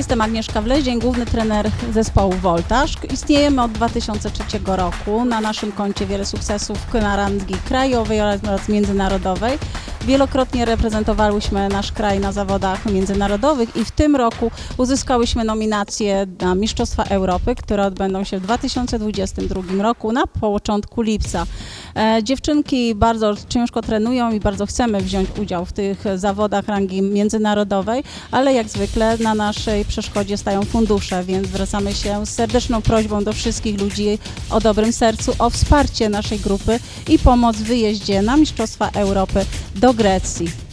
Jestem Agnieszka Wlezień, główny trener zespołu Voltaż. Istniejemy od 2003 roku. Na naszym koncie wiele sukcesów na rangi krajowej oraz międzynarodowej. Wielokrotnie reprezentowałyśmy nasz kraj na zawodach międzynarodowych i w tym roku uzyskałyśmy nominację na Mistrzostwa Europy, które odbędą się w 2022 roku na początku lipca. E, dziewczynki bardzo ciężko trenują i bardzo chcemy wziąć udział w tych zawodach rangi międzynarodowej, ale jak zwykle na naszej przeszkodzie stają fundusze, więc zwracamy się z serdeczną prośbą do wszystkich ludzi o dobrym sercu o wsparcie naszej grupy i pomoc w wyjeździe na Mistrzostwa Europy do Logratsi.